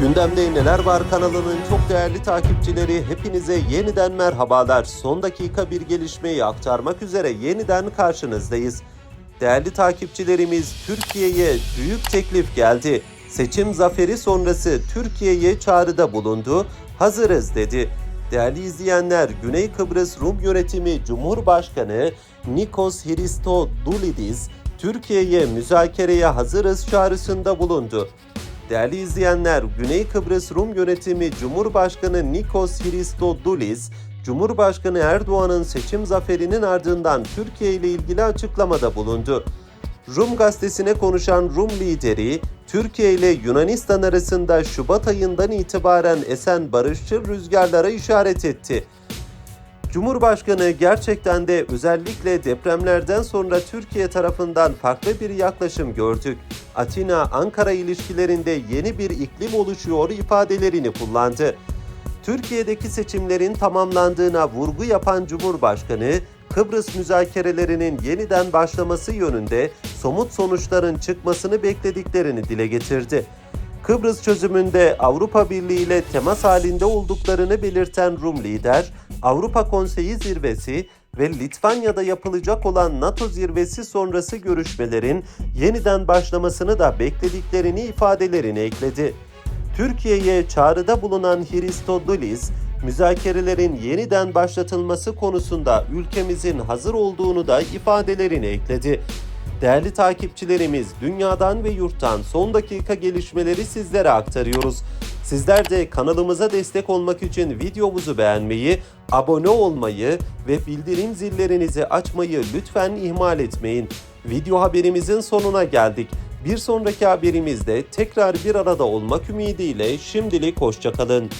Gündemde Neler Var kanalının çok değerli takipçileri hepinize yeniden merhabalar. Son dakika bir gelişmeyi aktarmak üzere yeniden karşınızdayız. Değerli takipçilerimiz Türkiye'ye büyük teklif geldi. Seçim zaferi sonrası Türkiye'ye çağrıda bulundu. Hazırız dedi. Değerli izleyenler, Güney Kıbrıs Rum Yönetimi Cumhurbaşkanı Nikos Christodoulidis Türkiye'ye müzakereye hazırız çağrısında bulundu. Değerli izleyenler, Güney Kıbrıs Rum Yönetimi Cumhurbaşkanı Nikos Christodoulis, Cumhurbaşkanı Erdoğan'ın seçim zaferinin ardından Türkiye ile ilgili açıklamada bulundu. Rum gazetesine konuşan Rum lideri, Türkiye ile Yunanistan arasında Şubat ayından itibaren esen barışçıl rüzgarlara işaret etti. Cumhurbaşkanı gerçekten de özellikle depremlerden sonra Türkiye tarafından farklı bir yaklaşım gördük. Atina-Ankara ilişkilerinde yeni bir iklim oluşuyor ifadelerini kullandı. Türkiye'deki seçimlerin tamamlandığına vurgu yapan Cumhurbaşkanı, Kıbrıs müzakerelerinin yeniden başlaması yönünde somut sonuçların çıkmasını beklediklerini dile getirdi. Kıbrıs çözümünde Avrupa Birliği ile temas halinde olduklarını belirten Rum lider, Avrupa Konseyi zirvesi ve Litvanya'da yapılacak olan NATO zirvesi sonrası görüşmelerin yeniden başlamasını da beklediklerini ifadelerini ekledi. Türkiye'ye çağrıda bulunan Christodoulis, müzakerelerin yeniden başlatılması konusunda ülkemizin hazır olduğunu da ifadelerini ekledi. Değerli takipçilerimiz, dünyadan ve yurttan son dakika gelişmeleri sizlere aktarıyoruz. Sizler de kanalımıza destek olmak için videomuzu beğenmeyi, abone olmayı ve bildirim zillerinizi açmayı lütfen ihmal etmeyin. Video haberimizin sonuna geldik. Bir sonraki haberimizde tekrar bir arada olmak ümidiyle şimdilik hoşçakalın.